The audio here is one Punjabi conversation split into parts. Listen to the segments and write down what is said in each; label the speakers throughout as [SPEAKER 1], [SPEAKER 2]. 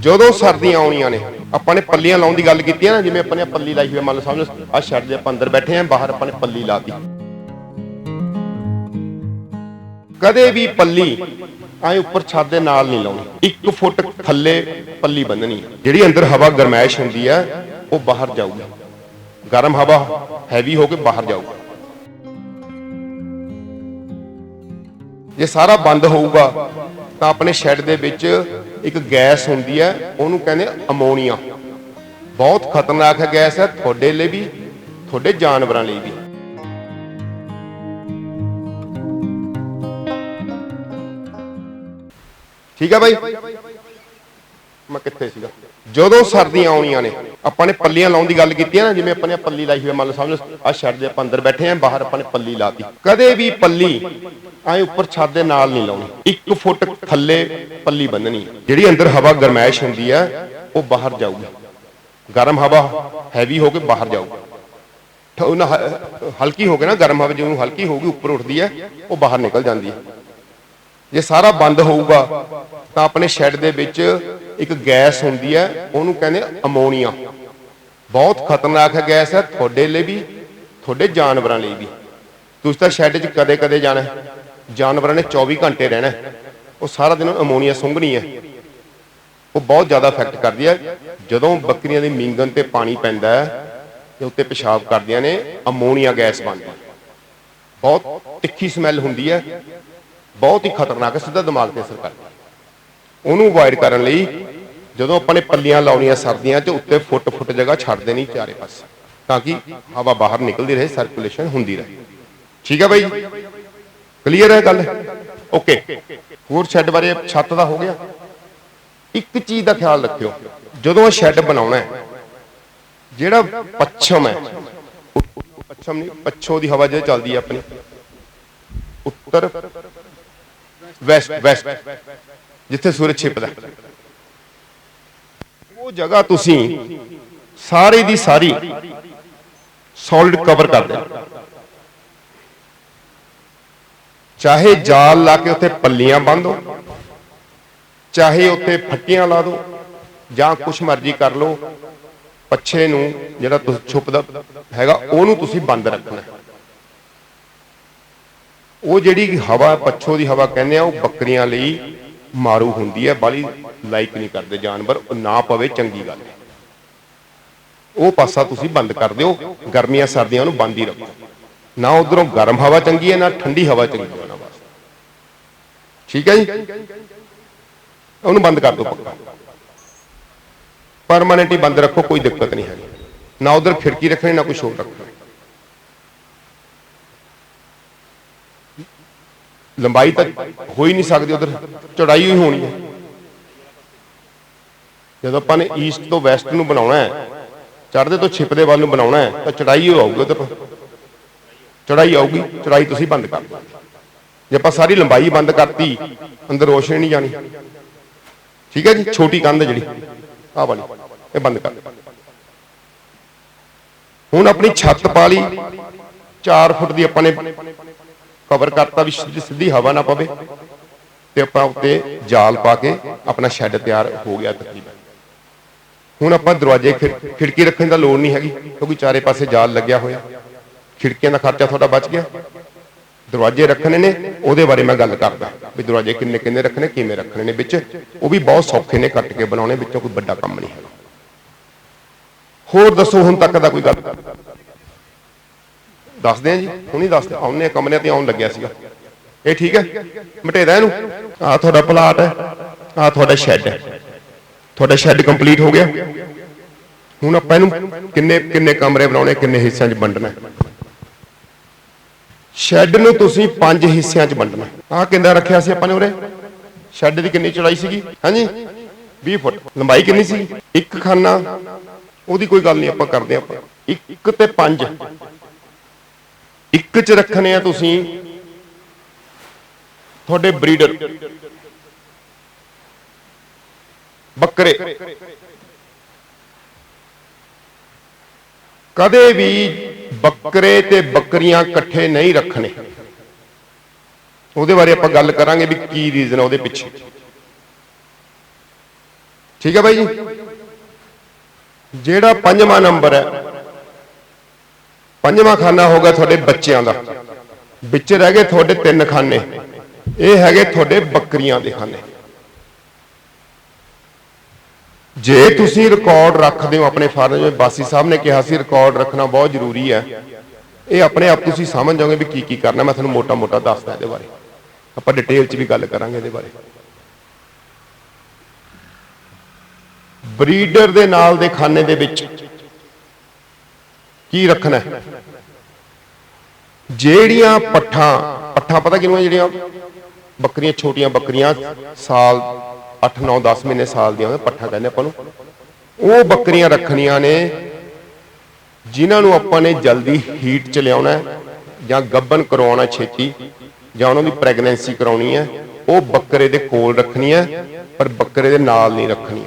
[SPEAKER 1] ਜਦੋਂ ਸਰਦੀਆਂ ਆਉਣੀਆਂ ਨੇ, ਆਪਾਂ ਨੇ ਪੱਲੀਆਂ ਲਾਉਣ ਦੀ ਗੱਲ ਕੀਤੀ ਹੈ ਨਾ, ਜਿਵੇਂ ਆਪਾਂ ਨੇ ਪੱਲੀ ਲਾਈ ਹੋਈ ਮੰਨ ਲਓ ਸਮਝ ਆ ਛੱਡ ਦੇ ਆਪਾਂ ਅੰਦਰ ਬੈਠੇ ਆਂ ਬਾਹਰ ਆਪਾਂ ਨੇ ਪੱਲੀ ਲਾਤੀ ਕਦੇ ਵੀ ਪੱਲੀ ਐ ਉੱਪਰ ਛੱਤ ਦੇ ਨਾਲ ਨਹੀਂ ਲਾਉਣੀ। 1 ਫੁੱਟ ਥੱਲੇ ਪੱਲੀ ਬੰਨਣੀ ਜਿਹੜੀ ਅੰਦਰ ਹਵਾ ਗਰਮੈਸ਼ ਹੁੰਦੀ ਹੈ, ਉਹ ਬਾਹਰ ਜਾਊਗੀ। ਗਰਮ ਹਵਾ ਹੈਵੀ ਹੋ ਕੇ ਬਾਹਰ ਜਾਊਗਾ। ਜੇ ਸਾਰਾ ਬੰਦ ਹੋਊਗਾ, ਤਾਂ ਆਪਣੇ ਸ਼ੈੱਡ ਦੇ ਵਿੱਚ ਇੱਕ ਗੈਸ ਹੁੰਦੀ ਹੈ, ਉਹਨੂੰ ਕਹਿੰਦੇ ਅਮੋਨੀਆ। ਬਹੁਤ ਖਤਰਨਾਕ ਗੈਸ ਹੈ ਤੁਹਾਡੇ ਲਈ ਵੀ, ਤੁਹਾਡੇ ਜਾਨਵਰਾਂ ਲਈ ਵੀ। ਠੀਕ ਹੈ ਬਾਈ? ਮੈਂ ਕਿੱਥੇ ਸੀਗਾ? ਜਦੋਂ ਸਰਦੀਆਂ ਆਉਣੀਆਂ ਨੇ, ਆਪਾਂ ਨੇ ਪੱਲੀਆਂ ਲਾਉਣ ਦੀ ਗੱਲ ਕੀਤੀ ਹੈ ਨਾ, ਜਿਵੇਂ ਆਪਾਂ ਨੇ ਪੱਲੀ ਲਾਈ ਹੋਈ ਮੰਨ ਲਓ ਸਮਝ ਆ ਛੱਡ ਦੇ ਆਪਾਂ ਅੰਦਰ ਬੈਠੇ ਆਂ ਬਾਹਰ ਆਪਾਂ ਨੇ ਪੱਲੀ ਲਾਤੀ। ਕਦੇ ਵੀ ਪੱਲੀ ਐ ਉੱਪਰ ਛੱਤ ਦੇ ਨਾਲ ਨਹੀਂ ਲਾਉਣੀ। 1 ਫੁੱਟ ਥੱਲੇ ਪੱਲੀ ਬੰਨਣੀ ਜਿਹੜੀ ਅੰਦਰ ਹਵਾ ਗਰਮੈਸ਼ ਹੁੰਦੀ ਹੈ, ਉਹ ਬਾਹਰ ਜਾਊਗੀ। ਗਰਮ ਹਵਾ ਹੈਵੀ ਹੋ ਕੇ ਬਾਹਰ ਜਾਊਗੀ। ਠ- ਹਲਕੀ ਹੋ ਕੇ ਨਾ, ਗਰਮ ਹਵਾ ਜਿਹਨੂੰ ਹਲਕੀ ਹੋਊਗੀ, ਉੱਪਰ ਉੱਠਦੀ ਹੈ, ਉਹ ਬਾਹਰ ਨਿਕਲ ਜਾਂਦੀ ਹੈ। ਜੇ ਸਾਰਾ ਬੰਦ ਹੋਊਗਾ, ਤਾਂ ਆਪਣੇ ਸ਼ੈੱਡ ਦੇ ਵਿੱਚ ਇੱਕ ਗੈਸ ਹੁੰਦੀ ਹੈ, ਉਹਨੂੰ ਕਹਿੰਦੇ ਅਮੋਨੀਆ। ਬਹੁਤ ਖਤਰਨਾਕ ਹੈ ਗੈਸ ਹੈ ਤੁਹਾਡੇ ਲਈ ਵੀ, ਤੁਹਾਡੇ ਜਾਨਵਰਾਂ ਲਈ ਵੀ। ਤੁਸੀਂ ਤਾਂ ਸ਼ੈੱਡ 'ਚ ਕਦੇ-ਕਦੇ ਜਾਣਾ ਜਾਨਵਰਾਂ ਨੇ 24 ਘੰਟੇ ਰਹਿਣਾ ਉਹ ਸਾਰਾ ਦਿਨ ਅਮੋਨੀਆ ਸੁੰਘਣੀ ਹੈ। ਉਹ ਬਹੁਤ ਜ਼ਿਆਦਾ ਇਫੈਕਟ ਕਰਦੀ ਹੈ। ਜਦੋਂ ਬੱਕਰੀਆਂ ਦੇ ਮੀਂਗਣ ਤੇ ਪਾਣੀ ਪੈਂਦਾ ਹੈ, ਤੇ ਉੱਤੇ ਪਿਸ਼ਾਬ ਕਰਦੀਆਂ ਨੇ, ਅਮੋਨੀਆ ਗੈਸ ਬਣਦੀ ਬਹੁਤ ਤਿੱਖੀ ਸਮੈਲ ਹੁੰਦੀ ਹੈ। ਬਹੁਤ ਹੀ ਖਤਰਨਾਕ ਹੈ, ਸਿੱਧਾ ਦਿਮਾਗ ਤੇ ਅਸਰ ਕਰਦੀ ਉਹਨੂੰ ਅਵਾਇਡ ਕਰਨ ਲਈ ਜਦੋਂ ਆਪਾਂ ਨੇ ਪੱਲੀਆਂ ਲਾਉਣੀਆਂ ਸਰਦੀਆਂ ਤੇ ਉੱਤੇ ਫੁੱਟ ਫੁੱਟ ਜਗ੍ਹਾ ਛੱਡ ਦੇਣੀ ਚਾਰੇ ਪਾਸੇ। ਤਾਂ ਕਿ ਹਵਾ ਬਾਹਰ ਨਿਕਲਦੀ ਰਹੇ ਸਰਕੂਲੇਸ਼ਨ ਹੁੰਦੀ ਰਹੇ। ਠੀਕ ਹੈ ਬਾਈ? ਕਲੀਅਰ ਹੈ ਗੱਲ? ਓਕੇ ਹੋਰ ਸ਼ੈੱਡ ਬਾਰੇ ਛੱਤ ਦਾ ਹੋ ਗਿਆ। ਇੱਕ ਚੀਜ਼ ਦਾ ਖਿਆਲ ਰੱਖਿਓ, ਜਦੋਂ ਇਹ ਸ਼ੈੱਡ ਬਣਾਉਣਾ ਹੈ, ਜਿਹੜਾ ਪੱਛਮ ਹੈ, ਪੱਛਮ ਨਹੀਂ, ਪੱਛੋਂ ਦੀ ਹਵਾ ਜੇ ਚੱਲਦੀ ਹੈ ਆਪਣੀ। ਉੱਤਰ, ਵੈਸਟ ਵੈਸਟ, ਜਿੱਥੇ ਸੂਰਜ ਛਿਪਦਾ। ਉਹ ਜਗ੍ਹਾ ਤੁਸੀਂ ਸਾਰੀ ਦੀ ਸਾਰੀ ਸੋਲਿਡ ਕਵਰ ਕਰ ਦੇਣਾ ਚਾਹੇ ਜਾਲ ਲਾ ਕੇ ਉੱਥੇ ਪੱਲੀਆਂ ਬੰਨ੍ਹੋ ਚਾਹੇ ਉੱਥੇ ਫੱਟੀਆਂ ਲਾ ਦਿਓ ਜਾਂ ਕੁਛ ਮਰਜ਼ੀ ਕਰ ਲਓ, ਪੱਛੇ ਨੂੰ ਜਿਹੜਾ ਤੁਸੀਂ ਛੁਪਦਾ ਹੈਗਾ, ਉਹਨੂੰ ਤੁਸੀਂ ਬੰਦ ਰੱਖਣਾ। ਉਹ ਜਿਹੜੀ ਹਵਾ, ਪੱਛੋ ਦੀ ਹਵਾ ਕਹਿੰਦੇ ਆ, ਉਹ ਬੱਕਰੀਆਂ ਲਈ ਮਾਰੂ ਹੁੰਦੀ ਹੈ, ਬਾਲੀ ਲਾਈਕ ਨਹੀਂ ਕਰਦੇ ਜਾਨਵਰ, ਉਹ ਨਾ ਪਵੇ ਚੰਗੀ ਗੱਲ। ਹੈ ਉਹ ਪਾਸਾ ਤੁਸੀਂ ਬੰਦ ਕਰ ਦਿਓ, ਗਰਮੀਆਂ ਸਰਦੀਆਂ ਨੂੰ ਬੰਦ ਹੀ ਰੱਖੋ। ਨਾ ਉਧਰੋਂ ਗਰਮ ਹਵਾ ਚੰਗੀ ਹੈ, ਨਾ ਠੰਡੀ ਹਵਾ ਚੰਗੀ ਹੈ ਉਹਨਾਂ ਵਾਸਤੇ। ਠੀਕ ਹੈ ਜੀ? ਉਹਨੂੰ ਬੰਦ ਕਰ ਦਿਓ ਪੱਕਾ। ਪਰਮਾਨੈਂਟ ਬੰਦ ਰੱਖੋ, ਕੋਈ ਦਿੱਕਤ ਨਹੀਂ ਹੈਗੀ। ਨਾ ਉਧਰ ਖਿੜਕੀ ਰੱਖਣੀ, ਨਾ ਕੁਛ ਹੋਰ ਰੱਖਣਾ। ਲੰਬਾਈ ਤਾਂ ਹੋ ਹੀ ਨਹੀਂ ਸਕਦੀ, ਉਧਰ ਚੌੜਾਈ ਹੀ ਹੋਣੀ ਹੈ। ਜਦੋਂ ਆਪਾਂ ਨੇ ਈਸਟ ਤੋਂ ਵੈਸਟ ਨੂੰ ਬਣਾਉਣਾ ਹੈ, ਚੜ੍ਹਦੇ ਤੋਂ ਛਿਪਦੇ ਵੱਲ ਨੂੰ ਬਣਾਉਣਾ ਹੈ, ਤਾਂ ਚੜਾਈ ਹੋ ਉਧਰ। ਚੜਾਈ ਆਊਗੀ, ਚੜਾਈ ਤੁਸੀਂ ਬੰਦ ਕਰ ਦਿਓ। ਜੇ ਆਪਾਂ ਸਾਰੀ ਲੰਬਾਈ ਬੰਦ ਕਰਤੀ, ਅੰਦਰ ਰੋਸ਼ਨੀ ਨਹੀਂ ਜਾਣੀ। ਠੀਕ ਹੈ ਜੀ? ਛੋਟੀ ਕੰਧ ਜਿਹੜੀ, ਆਹ ਵਾਲੀ, ਇਹ ਬੰਦ ਕਰ ਦਿਓ। ਹੁਣ ਆਪਣੀ ਛੱਤ ਪਾ ਲਈ 4 ਫੁੱਟ ਦੀ ਆਪਾਂ ਨੇ ਕਵਰ ਕਰਤਾ ਵੀ ਸਿੱਧੀ ਹਵਾ ਨਾ ਪਵੇ ਤੇ ਆਪਾਂ ਉੱਤੇ ਜਾਲ ਪਾ ਕੇ ਆਪਣਾ ਸ਼ੈੱਡ ਤਿਆਰ ਹੋ ਗਿਆ ਤਕਰੀਬਨ। ਹੁਣ ਆਪਾਂ ਦਰਵਾਜ਼ੇ ਖਿੜਕੀ ਰੱਖਣ ਦਾ ਲੋੜ ਨਹੀਂ ਹੈਗੀ, ਕਿਉਂਕਿ ਚਾਰੇ ਪਾਸੇ ਜਾਲ ਲੱਗਿਆ ਹੋਇਆ। ਖਿੜਕੀਆਂ ਦਾ ਖਰਚਾ ਤੁਹਾਡਾ ਬਚ ਗਿਆ। ਦਰਵਾਜ਼ੇ ਰੱਖਣੇ ਨੇ, ਉਹਦੇ ਬਾਰੇ ਮੈਂ ਗੱਲ ਕਰਦਾ, ਵੀ ਦਰਵਾਜ਼ੇ ਕਿੰਨੇ ਕਿੰਨੇ ਰੱਖਣੇ, ਕਿਵੇਂ ਰੱਖਣੇ ਨੇ ਵਿੱਚ। ਉਹ ਵੀ ਬਹੁਤ ਸੌਖੇ ਨੇ ਕੱਟ ਕੇ ਬਣਾਉਣੇ, ਵਿੱਚੋਂ ਕੋਈ ਵੱਡਾ ਕੰਮ ਨਹੀਂ ਹੈਗਾ। ਹੋਰ ਦੱਸੋ ਹੁਣ ਤੱਕ ਦਾ ਕੋਈ ਗੱਲ ਦੱਸਦੇ ਆ ਜੀ, ਹੁਣੀ ਦੱਸਦੇ ਆਉਨੇ ਕਮਰਿਆਂ ਤੇ ਆਉਣ ਲੱਗਿਆ ਸੀਗਾ। ਇਹ ਠੀਕ ਹੈ? ਮਟੇਦਾ ਇਹਨੂੰ? ਆ ਤੁਹਾਡਾ ਪਲਾਟ ਹੈ। ਆ ਤੁਹਾਡਾ ਸ਼ੈੱਡ ਹੈ। ਤੁਹਾਡਾ ਸ਼ੈੱਡ ਕੰਪਲੀਟ ਹੋ ਗਿਆ। ਹੁਣ ਆਪਾਂ ਇਹਨੂੰ ਕਿੰਨੇ ਕਿੰਨੇ ਕਮਰੇ ਬਣਾਉਣੇ, ਕਿੰਨੇ ਹਿੱਸਿਆਂ 'ਚ ਵੰਡਣਾ ਸ਼ੈੱਡ ਨੂੰ ਤੁਸੀਂ ਪੰਜ ਹਿੱਸਿਆਂ 'ਚ ਵੰਡਣਾ ਆਹ ਕਿੰਨਾ ਰੱਖਿਆ ਸੀ ਆਪਾਂ ਨੇ ਉਰੇ? ਸ਼ੈੱਡ ਦੀ ਕਿੰਨੀ ਚੌੜਾਈ ਸੀਗੀ? ਹਾਂਜੀ? 20 ਫੁੱਟ। ਲੰਬਾਈ ਕਿੰਨੀ ਸੀ? ਇੱਕ ਖਾਨਾ? ਉਹਦੀ ਕੋਈ ਗੱਲ ਨਹੀਂ, ਆਪਾਂ ਕਰਦੇ ਆਪਾਂ। ਇੱਕ ਤੇ ਪੰਜ। ਇੱਕ 'ਚ ਰੱਖਣੇ ਆ ਤੁਸੀਂ ਤੁਹਾਡੇ ਬਰੀਡਰ। ਬੱਕਰੇ। ਕਦੇ ਵੀ ਬੱਕਰੇ ਤੇ ਬੱਕਰੀਆਂ ਇਕੱਠੇ ਨਹੀਂ ਰੱਖਣੇ। ਉਹਦੇ ਬਾਰੇ ਆਪਾਂ ਗੱਲ ਕਰਾਂਗੇ ਵੀ ਕੀ ਰੀਜ਼ਨ ਆ ਉਹਦੇ ਪਿੱਛੇ। ਠੀਕ ਹੈ ਬਾਈ ਜੀ? ਜਿਹੜਾ ਪੰਜਵਾਂ ਨੰਬਰ ਹੈ ਪੰਜਵਾਂ ਖਾਨਾ ਹੋਗਾ ਤੁਹਾਡੇ ਬੱਚਿਆਂ ਦਾ। ਵਿੱਚ ਰਹਿ ਗਏ ਤੁਹਾਡੇ ਤਿੰਨ ਖਾਨੇ। ਇਹ ਹੈਗੇ ਤੁਹਾਡੇ ਬੱਕਰੀਆਂ ਦੇ ਖਾਨੇ। ਜੇ ਤੁਸੀਂ ਰਿਕਾਰਡ ਰੱਖਦੇ ਹੋ ਆਪਣੇ ਫਾਰਮ ਜਿਵੇਂ ਬਾਸੀ ਸਾਹਿਬ ਨੇ ਕਿਹਾ ਸੀ ਰਿਕਾਰਡ ਰੱਖਣਾ ਬਹੁਤ ਜ਼ਰੂਰੀ ਹੈ। ਇਹ ਆਪਣੇ ਆਪ ਤੁਸੀਂ ਸਮਝ ਜਾਓਗੇ ਵੀ ਕੀ ਕੀ ਕਰਨਾ। ਮੈਂ ਤੁਹਾਨੂੰ ਮੋਟਾ-ਮੋਟਾ ਦੱਸਦਾ ਇਹਦੇ ਬਾਰੇ। ਆਪਾਂ ਡਿਟੇਲ 'ਚ ਵੀ ਗੱਲ ਕਰਾਂਗੇ ਇਹਦੇ ਬਾਰੇ। ਬਰੀਡਰ ਦੇ ਨਾਲ ਦੇ ਖਾਨੇ ਦੇ ਵਿੱਚ ਕੀ ਰੱਖਣਾ ਜਿਹੜੀਆਂ ਪੱਠਾਂ ਪੱਠਾਂ ਪਤਾ ਕਿਹਨੂੰ ਜਿਹੜੀਆਂ? ਬੱਕਰੀਆਂ, ਛੋਟੀਆਂ ਬੱਕਰੀਆਂ, ਸਾਲ 8 9 10 ਮਹੀਨੇ, ਸਾਲ ਦੀਆਂ ਉਹਨੂੰ ਪੱਠਾ ਕਹਿੰਦੇ ਆਪਾਂ ਨੂੰ। ਉਹ ਬੱਕਰੀਆਂ ਰੱਖਣੀਆਂ ਨੇ, ਜਿਨ੍ਹਾਂ ਨੂੰ ਆਪਾਂ ਨੇ ਜਲਦੀ ਹੀਟ ਚ ਲਿਆਉਣਾ ਹੈ, ਜਾਂ ਗੱਬਨ ਕਰਵਾਉਣਾ ਛੇਤੀ, ਜਾਂ ਉਹਨਾਂ ਦੀ ਪ੍ਰੈਗਨੈਂਸੀ ਕਰਾਉਣੀ ਹੈ, ਉਹ ਬੱਕਰੇ ਦੇ ਕੋਲ ਰੱਖਣੀ ਹੈ, ਪਰ ਬੱਕਰੇ ਦੇ ਨਾਲ ਨਹੀਂ ਰੱਖਣੀ।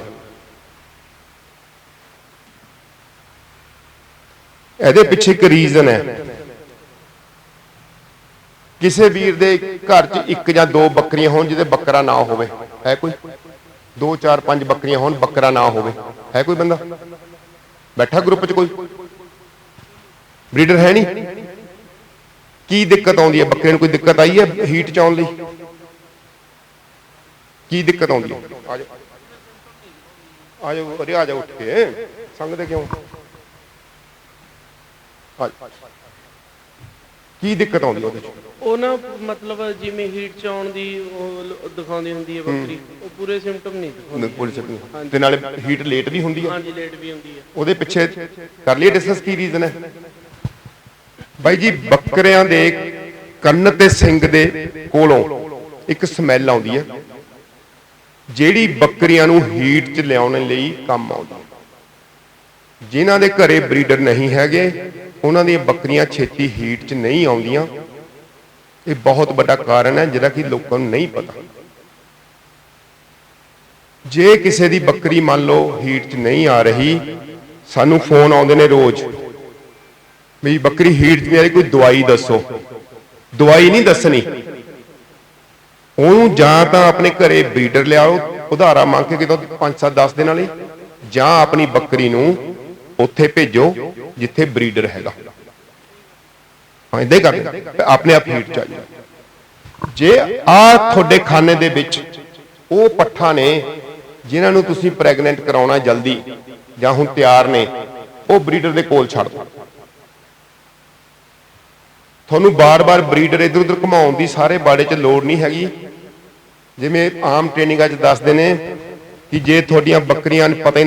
[SPEAKER 1] ਇਹਦੇ ਪਿੱਛੇ ਇੱਕ ਰੀਜ਼ਨ ਹੈ। ਕਿਸੇ ਵੀਰ ਦੇ ਘਰ 'ਚ ਇੱਕ ਜਾਂ ਦੋ ਬੱਕਰੀਆਂ ਹੋਣ ਜਿਹਦੇ ਬੱਕਰਾ ਨਾ ਹੋਵੇ। ਹੈ ਕੋਈ? ਦੋ, ਚਾਰ, ਪੰਜ ਬੱਕਰੀਆਂ ਹੋਣ, ਬੱਕਰਾ ਨਾ ਹੋਵੇ। ਹੈ ਕੋਈ ਬੰਦਾ? ਬੈਠਾ ਗਰੁੱਪ 'ਚ ਕੋਈ? ਬਰੀਡਰ ਹੈ ਨਹੀਂ? ਕੀ ਦਿੱਕਤ ਆਉਂਦੀ ਹੈ? ਬੱਕਰੇ ਨੂੰ ਕੋਈ ਦਿੱਕਤ ਆਈ ਹੈ ਹੀਟ 'ਚ ਆਉਣ ਲਈ? ਕੀ ਦਿੱਕਤ ਆਉਂਦੀ ਹੈ? ਆ ਜਾਓ, ਅਰੇ ਆ ਜਾਓ ਉੱਠ ਕੇ। ਸੰਗਦੇ ਕਿਉਂ? ਕੀ ਦਿੱਕਤ ਆਉਂਦੀ ਉਹਦੇ 'ਚ
[SPEAKER 2] ਉਹ ਨਾ ਮਤਲਬ ਜਿਵੇਂ ਹੀਟ ਚ ਆਉਣ ਦੀ ਉਹ ਲ- ਦਿਖਾਉਂਦੀ ਹੁੰਦੀ ਹੈ ਬੱਕਰੀ ਉਹ ਪੂਰੇ ਸਿੰਪਟਮ ਨਹੀਂ ਦਿਖਾਉਂਦੀ।
[SPEAKER 1] ਪੁਲਿਸ ਨੂੰ ਤੇ ਨਾਲੇ ਹੀਟ ਲੇਟ ਵੀ ਹੁੰਦੀ ਹੈ।
[SPEAKER 2] ਹਾਂਜੀ ਲੇਟ ਵੀ ਹੁੰਦੀ ਹੈ।
[SPEAKER 1] ਉਹਦੇ ਪਿੱਛੇ ਕਰ ਲਈ ਡਿਸਕਸ ਕੀ ਰੀਜ਼ਨ ਹੈ? ਬਾਈ ਜੀ ਬੱਕਰਿਆਂ ਦੇ ਕੰਨ ਤੇ ਸਿੰਗ ਦੇ ਕੋਲੋਂ ਇੱਕ ਸਮੈਲ ਆਉਂਦੀ ਹੈ ਜਿਹੜੀ ਬੱਕਰੀਆਂ ਨੂੰ ਹੀਟ 'ਚ ਲਿਆਉਣ ਲਈ ਕੰਮ ਆਉਂਦੀ ਹੈ। ਜਿਨ੍ਹਾਂ ਦੇ ਘਰੇ ਬਰੀਡਰ ਨਹੀਂ ਹੈਗੇ ਉਹਨਾਂ ਦੀਆਂ ਬੱਕਰੀਆਂ ਛੇਤੀ ਹੀਟ 'ਚ ਨਹੀਂ ਆਉਂਦੀਆਂ। ਇਹ ਬਹੁਤ ਵੱਡਾ ਕਾਰਨ ਹੈ, ਜਿਹੜਾ ਕਿ ਲੋਕਾਂ ਨੂੰ ਨਹੀਂ ਪਤਾ। ਜੇ ਕਿਸੇ ਦੀ ਬੱਕਰੀ ਮੰਨ ਲਓ ਹੀਟ 'ਚ ਨਹੀਂ ਆ ਰਹੀ, ਸਾਨੂੰ ਫੋਨ ਆਉਂਦੇ ਨੇ ਰੋਜ਼, ਵੀ ਬੱਕਰੀ ਹੀਟ 'ਚ ਨਹੀਂ ਆ ਰਹੀ, ਕੋਈ ਦਵਾਈ ਦੱਸੋ। ਦਵਾਈ ਨਹੀਂ ਦੱਸਣੀ। ਉਹਨੂੰ ਜਾਂ ਤਾਂ ਆਪਣੇ ਘਰੇ ਬਰੀਡਰ ਲਿਆਓ, ਉਧਾਰਾ ਮੰਗ ਕੇ ਕਿਤੋਂ 5-7 10 ਦਿਨਾਂ ਲਈ ਜਾਂ ਆਪਣੀ ਬੱਕਰੀ ਨੂੰ ਉੱਥੇ ਭੇਜੋ ਜਿੱਥੇ ਬਰੀਡਰ ਹੈਗਾ। ਹਾਂ ਇਦਾਂ ਹੀ ਕਰਦੇ ਆਪਣੇ ਆਪ ਹੀਟ ਚ ਜੇ ਆ ਤੁਹਾਡੇ ਖਾਨੇ ਦੇ ਵਿੱਚ ਉਹ ਪੱਠਾ ਨੇ ਜਿਨ੍ਹਾਂ ਨੂੰ ਤੁਸੀਂ ਪ੍ਰੈਗਨੈਂਟ ਕਰਾਉਣਾ ਜਲਦੀ ਜਾਂ ਹੁਣ ਤਿਆਰ ਨੇ, ਉਹ ਬਰੀਡਰ ਦੇ ਕੋਲ ਛੱਡ ਦਿਓ। ਤੁਹਾਨੂੰ ਬਾਰ-ਬਾਰ ਬਰੀਡਰ ਇਧਰ ਉਧਰ ਘੁਮਾਉਣ ਦੀ ਸਾਰੇ ਬਾੜੇ 'ਚ ਲੋੜ ਨਹੀਂ ਹੈਗੀ। ਜਿਵੇਂ ਆਮ ਟ੍ਰੇਨਿੰਗਾਂ 'ਚ ਦੱਸਦੇ ਨੇ ਕਿ ਜੇ ਤੁਹਾਡੀਆਂ ਬੱਕਰੀਆਂ ਨੂੰ ਪਤਾ